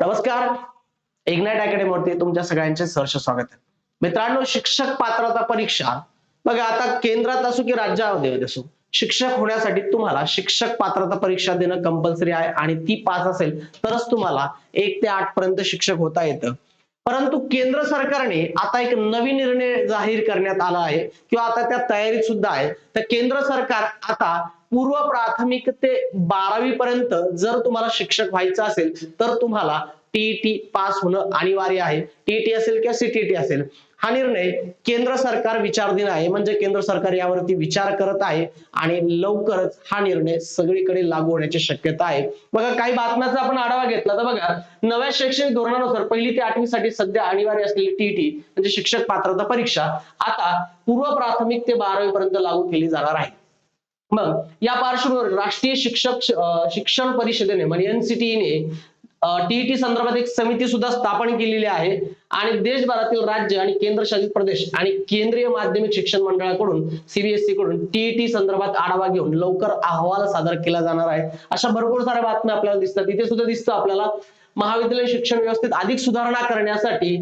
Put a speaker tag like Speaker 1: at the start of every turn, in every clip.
Speaker 1: नमस्कार. इग्नाइट अकॅडमीवरती तुमच्या सगळ्यांचे सहर्ष स्वागत आहे. मित्रांनो शिक्षक पात्रता परीक्षा. बघा आता केंद्रात असो की राज्यामध्ये असो शिक्षक होण्यासाठी तुम्हाला शिक्षक पात्रता परीक्षा देणं कंपल्सरी आहे आणि ती पास असेल तरच तुम्हाला एक ते आठ पर्यंत शिक्षक होता येतं. परंतु केंद्र सरकारने आता एक नवीन निर्णय जाहीर करण्यात आला आहे किंवा आता त्या तयारीत सुद्धा आहे. तर केंद्र सरकार आता पूर्व प्राथमिक ते बारावी पर्यंत जर तुम्हाला शिक्षक व्हायचं असेल तर तुम्हाला टीईटी पास होणं अनिवार्य आहे. टीईटी असेल किंवा सीटीटी असेल. हा निर्णय केंद्र सरकार विचारधीन आहे म्हणजे केंद्र सरकार यावरती विचार करत आहे आणि लवकरच हा निर्णय सगळीकडे लागू होण्याची शक्यता आहे. बघा काही बातम्याचा आपण आढावा घेतला तर बघा नव्या शैक्षणिक धोरणानुसार पहिली ते आठवी साठी सध्या अनिवार्य असलेली टीईटी म्हणजे शिक्षक पात्रता परीक्षा आता पूर्व प्राथमिक ते बारावी पर्यंत लागू केली जाणार आहे. मग या पार्श्वभूमीवर राष्ट्रीय शिक्षक शिक्षण परिषदेने म्हणजे एनसीटीने टीईटी संदर्भात एक समिती सुद्धा स्थापन केलेली आहे. आणि देशभरातील राज्य आणि केंद्रशासित प्रदेश आणि केंद्रीय माध्यमिक शिक्षण मंडळाकडून सीबीएसई कडून टीईटी संदर्भात आढावा घेऊन लवकर अहवाल सादर केला जाणार आहे. अशा भरपूर साऱ्या बातम्या आपल्याला दिसतात. इथे सुद्धा दिसतं आपल्याला महाविद्यालयीन शिक्षण व्यवस्थेत अधिक सुधारणा करण्यासाठी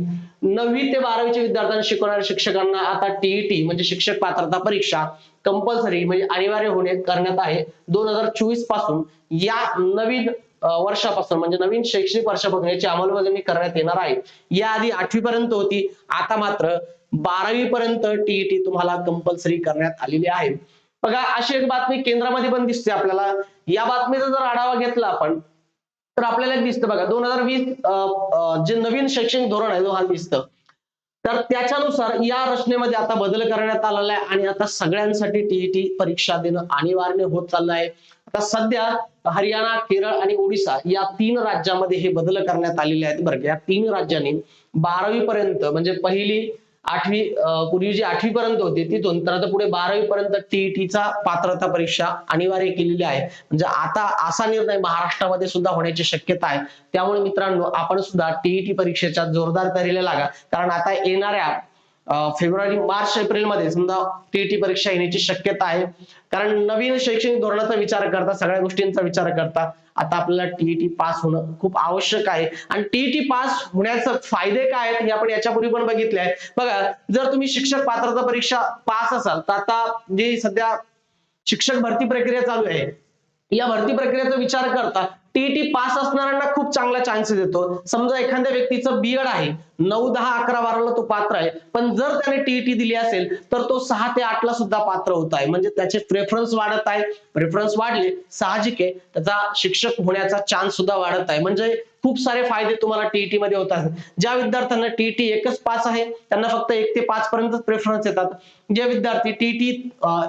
Speaker 1: नववी ते बारावीच्या विद्यार्थ्यांना शिकवणाऱ्या शिक्षकांना आता टीईटी म्हणजे शिक्षक पात्रता परीक्षा कंपल्सरी म्हणजे अनिवार्य होणे करण्यात आहे. दोन हजार चोवीसपासून या नवीन वर्षापासून म्हणजे नवीन शैक्षणिक वर्षापासून याची अंमलबजावणी करण्यात येणार आहे. याआधी आठवी पर्यंत होती आता मात्र बारावी पर्यंत टीईटी तुम्हाला कंपल्सरी करण्यात आलेली आहे. बघा अशी एक बातमी केंद्रामध्ये पण दिसते आपल्याला. या बातमीचा जर आढावा घेतला आपण तर आपल्याला एक दिसतं बघा दोन हजार वीस जे नवीन शैक्षणिक धोरण आहे दोन दिसतं. तर त्याच्यानुसार या रचनेमध्ये आता बदल करण्यात आलेला आहे आणि आता सगळ्यांसाठी टीईटी परीक्षा देणं अनिवार्य होत चाललं आहे. आता सध्या हरियाणा केरळ आणि ओडिसा या तीन राज्यामध्ये हे बदल करण्यात आलेले आहेत बरं या तीन राज्यांनी बारावी पर्यंत म्हणजे पहिली आठवी पूर्वी जी आठवी पर्यंत होती तिथून तर आता पुढे बारावी पर्यंत टीईटीचा पात्रता परीक्षा अनिवार्य केलेली आहे. म्हणजे आता असा निर्णय महाराष्ट्रामध्ये सुद्धा होण्याची शक्यता आहे. त्यामुळे मित्रांनो आपण सुद्धा टीईटी परीक्षेच्या जोरदार तयारीला लागा. कारण आता येणाऱ्या फेब्रुवारी मार्च एप्रिलमध्ये समजा टीईटी परीक्षा येण्याची शक्यता आहे. कारण नवीन शैक्षणिक धोरणाचा विचार करता सगळ्या गोष्टींचा विचार करता आता आपल्याला टीईटी पास होणं खूप आवश्यक आहे. आणि टीईटी पास होण्याचे फायदे काय आहेत हे आपण याच्यापूर्वी पण बघितले आहे बघा जर तुम्ही शिक्षक पात्रता परीक्षा पास असाल तर आता जी सध्या शिक्षक भरती प्रक्रिया चालू आहे या भरती प्रक्रियेचा विचार करता टीईटी पास असणाऱ्यांना खूप चांगला चान्सेस देतो. समजा एखाद्या व्यक्तीचं बीएड आहे नऊ दहा अकरा बाराला तो पात्र आहे. पण जर त्याने टीईटी दिली असेल तर तो सहा ते आठला सुद्धा पात्र होत आहे. म्हणजे त्याचे प्रेफरन्स वाढत आहे. प्रेफरन्स वाढले साहजिक आहे. त्याचा शिक्षक होण्याचा चान्स सुद्धा वाढत आहे. म्हणजे खूप सारे फायदे तुम्हाला टीईटी मध्ये होतात ज्या विद्यार्थ्यांना टीईटी एकच पास आहे त्यांना फक्त एक ते पाच पर्यंत प्रेफरन्स येतात. जे विद्यार्थी टीईटी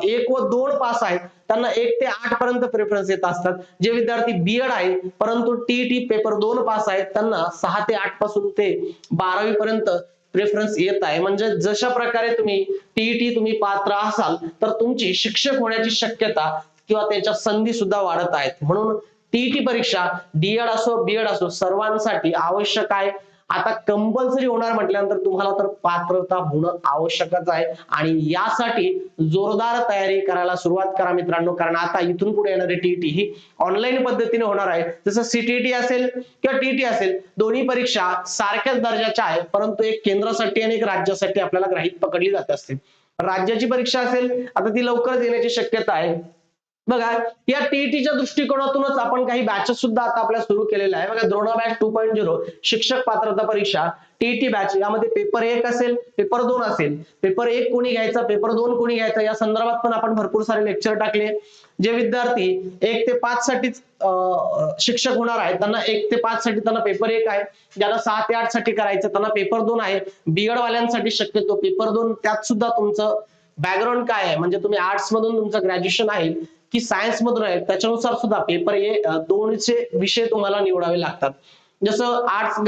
Speaker 1: एक व दोन पास आहेत त्यांना एक ते आठ पर्यंत प्रेफरन्स येत असतात. जे विद्यार्थी बीएड आहे परंतु टीईटी पेपर दोन पास आहेत त्यांना सहा ते आठपासून ते बारावी पर्यंत प्रेफरन्स येत आहे. म्हणजे जशा प्रकारे तुम्ही टीईटी तुम्ही पात्र असाल तर तुमची शिक्षक होण्याची शक्यता किंवा त्याच्या संधी सुद्धा वाढत आहेत. म्हणून टीईटी परीक्षा डीएड असो बीएड असो सर्वांसाठी आवश्यक आहे. आता कंपल्सरी होणार म्हटल्यानंतर तुम्हाला तर पात्रता होणं आवश्यकच आहे. आणि यासाठी जोरदार तयारी करायला सुरुवात करा मित्रांनो. कारण आता इथून पुढे येणारी टीईटी ही ऑनलाईन पद्धतीने होणार आहे. जसं सीटीटी असेल किंवा टीटी असेल दोन्ही परीक्षा सारख्याच दर्जाच्या आहे परंतु एक केंद्रासाठी आणि एक राज्यासाठी आपल्याला ग्राहीत पकडली जात असते. राज्याची परीक्षा असेल आता ती लवकरच येण्याची शक्यता आहे. बघा या टीईटीच्या दृष्टिकोनातूनच आपण काही बॅचेस सुद्धा आता आपल्या सुरू केलेल्या आहे बघा Drona batch two point zero शिक्षक पात्रता परीक्षा टीईटी बॅच यामध्ये पेपर एक असेल पेपर दोन असेल. पेपर एक कोणी घ्यायचा पेपर दोन कोणी घ्यायचा या संदर्भात पण आपण भरपूर सारे लेक्चर टाकले. जे विद्यार्थी एक ते पाच साठीच शिक्षक होणार आहेत त्यांना एक ते पाच साठी त्यांना पेपर एक आहे. ज्याला सहा ते आठसाठी करायचं त्यांना पेपर दोन आहे. बीएड वाल्यांसाठी शक्यतो पेपर दोन त्यात सुद्धा तुमचं बॅकग्राऊंड काय आहे? म्हणजे तुम्ही आर्ट्स मधून तुमचं ग्रॅज्युएशन आहे. की सायन्स मधून आहे त्याच्यानुसार सुद्धा पेपर हे दोनचे विषय तुम्हाला निवडावे लागतात. जसं आर्ट्स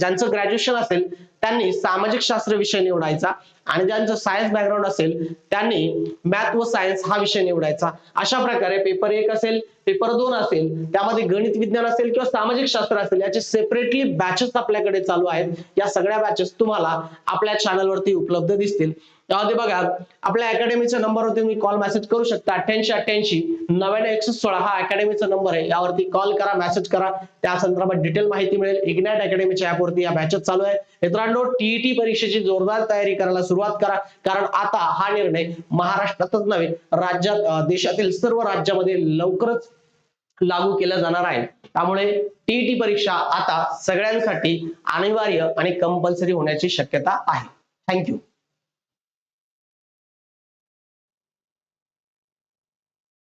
Speaker 1: ज्यांचं ग्रॅज्युएशन असेल त्यांनी सामाजिक शास्त्र विषय निवडायचा आणि ज्यांचं सायन्स बॅकग्राऊंड असेल त्यांनी मॅथ व सायन्स हा विषय निवडायचा. अशा प्रकारे पेपर एक असेल पेपर दोन असेल त्यामध्ये गणित विज्ञान असेल किंवा सामाजिक शास्त्र असेल याचे सेपरेटली बॅचेस आपल्याकडे चालू आहेत. या सगळ्या बॅचेस तुम्हाला आपल्या चॅनलवरती उपलब्ध दिसतील. त्यामध्ये बघा आपल्या अकॅडमीच्या नंबरवरती तुम्ही कॉल मेसेज करू शकता. अठ्ठ्याऐंशी अठ्ठ्याऐंशी नव्याण्णव एकसष्ट सोळा हा अकॅडमीचा नंबर आहे. यावरती कॉल करा मेसेज करा. त्या संदर्भात डिटेल माहिती मिळेल. इग्नॅट अकॅडमीच्या ऍपवरती या बॅचेस चालू आहे मित्रांनो टीईटी परीक्षेची जोरदार तयारी करायला सुरुवात करा. कारण आता हा निर्णय महाराष्ट्रातच नव्हे राज्यात देशातील सर्व राज्यामध्ये लवकरच लागू केला जाणार आहे. त्यामुळे टीईटी परीक्षा आता सगळ्यांसाठी अनिवार्य आणि कंपल्सरी होण्याची शक्यता आहे. थँक्यू